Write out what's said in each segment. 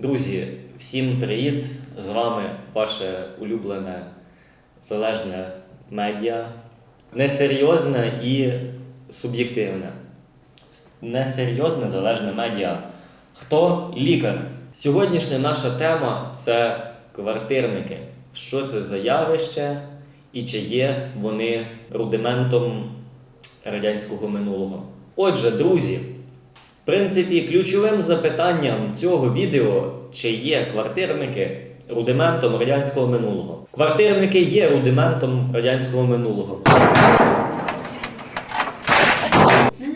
Друзі, всім привіт! З вами ваше улюблене залежне медіа. Несерйозне і суб'єктивне. Несерйозне залежне медіа. Хто лікар? Сьогоднішня наша тема це квартирники. Що це за явище і чи є вони рудиментом радянського минулого? Отже, друзі, принципі, ключовим запитанням цього відео, чи є квартирники рудиментом радянського минулого. Квартирники є рудиментом радянського минулого.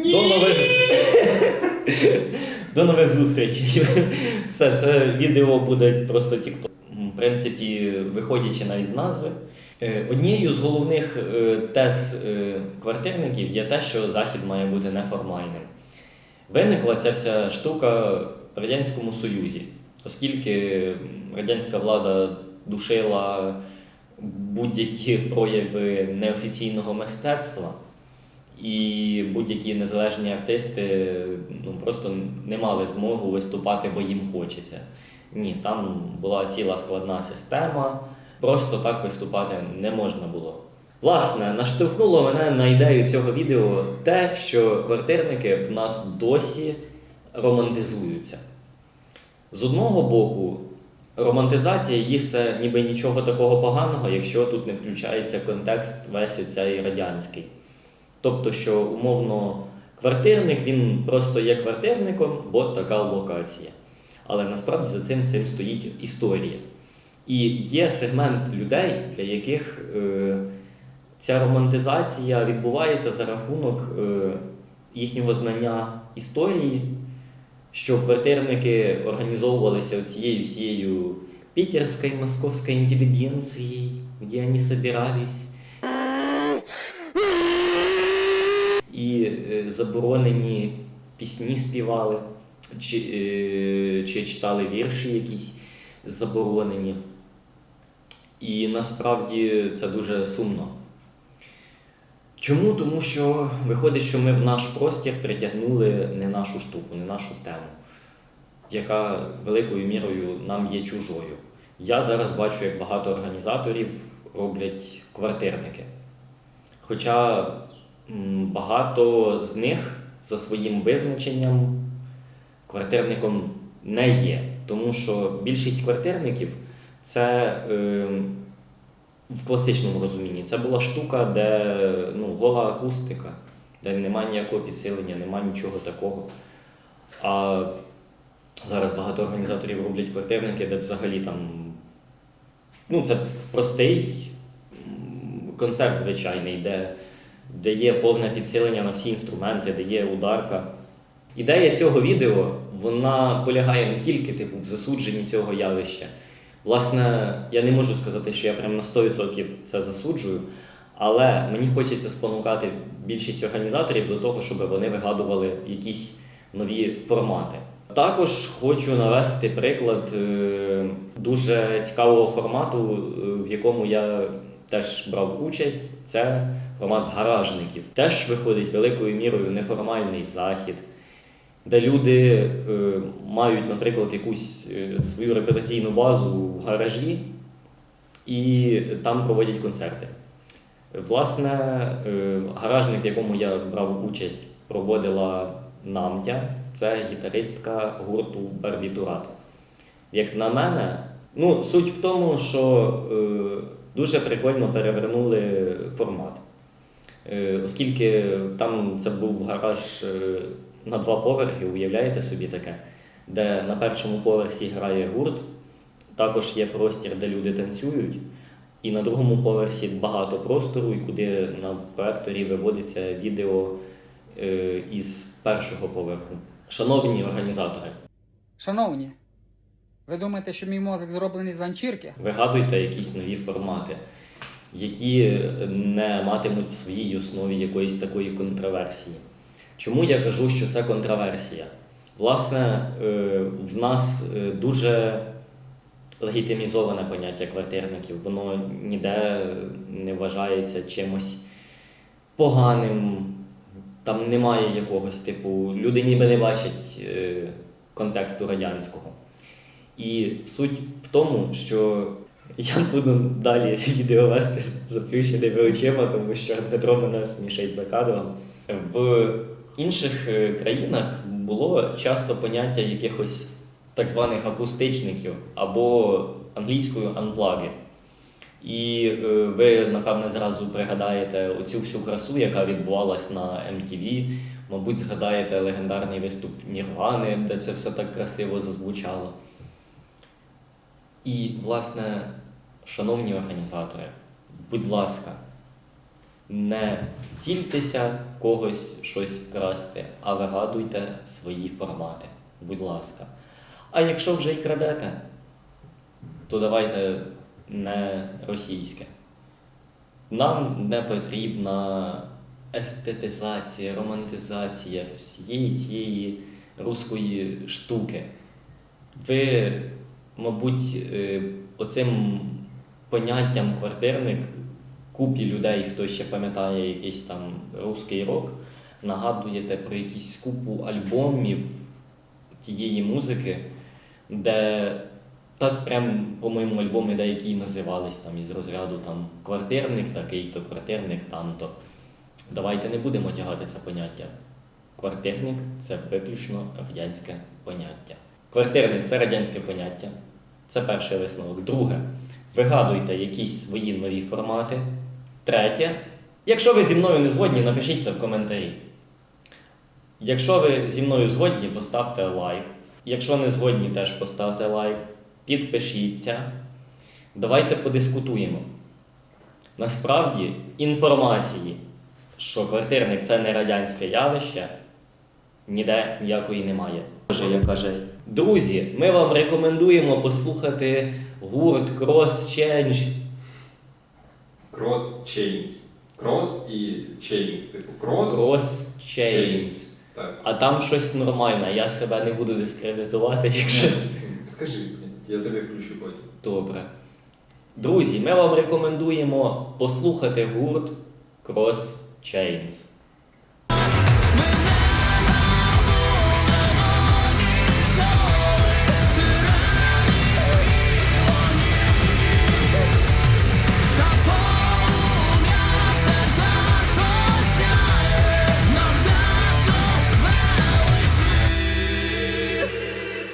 До нових До нових зустрічей. Все, це відео буде просто тікток. В принципі, виходячи навіть з назви. Е, Однією з головних е, тез е, квартирників є те, що захід має бути неформальним. Виникла ця вся штука в Радянському Союзі, оскільки радянська влада душила будь-які прояви неофіційного мистецтва, і будь-які незалежні артисти ну, просто не мали змогу виступати, бо їм хочеться. Ні, там була ціла складна система, просто так виступати не можна було. Власне, наштовхнуло мене на ідею цього відео те, що квартирники в нас досі романтизуються. З одного боку, романтизація їх це ніби нічого такого поганого, якщо тут не включається контекст весь оцей радянський. Тобто, що умовно квартирник він просто є квартирником, бо така локація. Але насправді за цим всім стоїть історія. І є сегмент людей, для яких е, ця романтизація відбувається за рахунок е, їхнього знання історії, що квартирники організовувалися цією всією питерською московською інтелігенцією, де вони збирались. І е, заборонені пісні співали, чи, е, чи читали вірші якісь заборонені. І насправді це дуже сумно. Чому? Тому що виходить, що ми в наш простір притягнули не нашу штуку, не нашу тему, яка великою мірою нам є чужою. Я зараз бачу, як багато організаторів роблять квартирники. Хоча багато з них за своїм визначенням квартирником не є. Тому що більшість квартирників це е, в класичному розумінні. Це була штука, де ну, гола акустика, де немає ніякого підсилення, немає нічого такого. А зараз багато організаторів роблять квартирники, де взагалі там. Ну, це простий концерт звичайний, де, де є повне підсилення на всі інструменти, де є ударка. Ідея цього відео вона полягає не тільки типу, в засудженні цього явища. Власне, я не можу сказати, що я прям на 100% це засуджую, але мені хочеться спонукати більшість організаторів до того, щоб вони вигадували якісь нові формати. Також хочу навести приклад е, дуже цікавого формату, е, в якому я теж брав участь. Це формат гаражників. Теж виходить великою мірою неформальний захід, де люди е, мають, наприклад, якусь е, свою репетиційну базу в гаражі і там проводять концерти. Власне, е, гаражник, в якому я брав участь, проводила Намтя, це гітаристка гурту Барбітурат. Як на мене, ну, суть в тому, що е, дуже прикольно перевернули формат. Е, оскільки там це був гараж е, на два поверхи, уявляєте собі таке, де на першому поверсі грає гурт, також є простір, де люди танцюють, і на другому поверсі багато простору, і куди на проекторі виводиться відео е, із першого поверху. Шановні організатори, Шановні, ви думаєте, що мій мозок зроблений з ганчірки? вигадуйте якісь нові формати, які не матимуть в своїй основі якоїсь такої контроверсії. Чому я кажу, що це контроверсія? Власне, е, в нас е, дуже легітимізоване поняття квартирників, воно ніде не вважається чимось поганим. Там немає якогось типу, люди ніби не бачать е, контексту радянського. І суть в тому, що я буду далі відео вести заплющеними очима, тому що Дмитро мене смішить за кадром. В інших е, країнах було часто поняття якихось так званих акустичників або англійською unplugged. І е, ви, напевне, зразу пригадаєте оцю всю красу, яка відбувалась на MTV. Мабуть, згадаєте легендарний виступ Нірвани, де це все так красиво зазвучало. І, власне, шановні організатори, будь ласка, не цільтеся в когось щось красти, а вигадуйте свої формати. Будь ласка. А якщо вже й крадете, то давайте не російське. Нам не потрібна естетизація, романтизація всієї цієї руської штуки. Ви, мабуть, е, оцим поняттям квартирник купі людей, хто ще пам'ятає якийсь там русський рок, нагадуєте про якісь купу альбомів тієї музики, де так прям, по-моєму, альбоми деякі називались там із розряду там квартирник такий-то, квартирник там-то. Давайте не будемо тягати це поняття. Квартирник це виключно радянське поняття. Квартирник це радянське поняття. Це перший висновок. Друге, вигадуйте якісь свої нові формати. Третє, якщо ви зі мною не згодні, напишіть це в коментарі. Якщо ви зі мною згодні, поставте лайк. Якщо не згодні, теж поставте лайк. Підпишіться. Давайте подискутуємо. Насправді, інформації, що квартирник це не радянське явище, ніде ніякої немає. Боже, яка жесть. Друзі, ми вам рекомендуємо послухати гурт Cross Change. Cross Chains. Cross і Chains. Типу Cross, Cross Chains. Так. А там щось нормальне, я себе не буду дискредитувати, якщо. Скажи, я тобі включу потім. Добре. Друзі, ми вам рекомендуємо послухати гурт Cross Chains.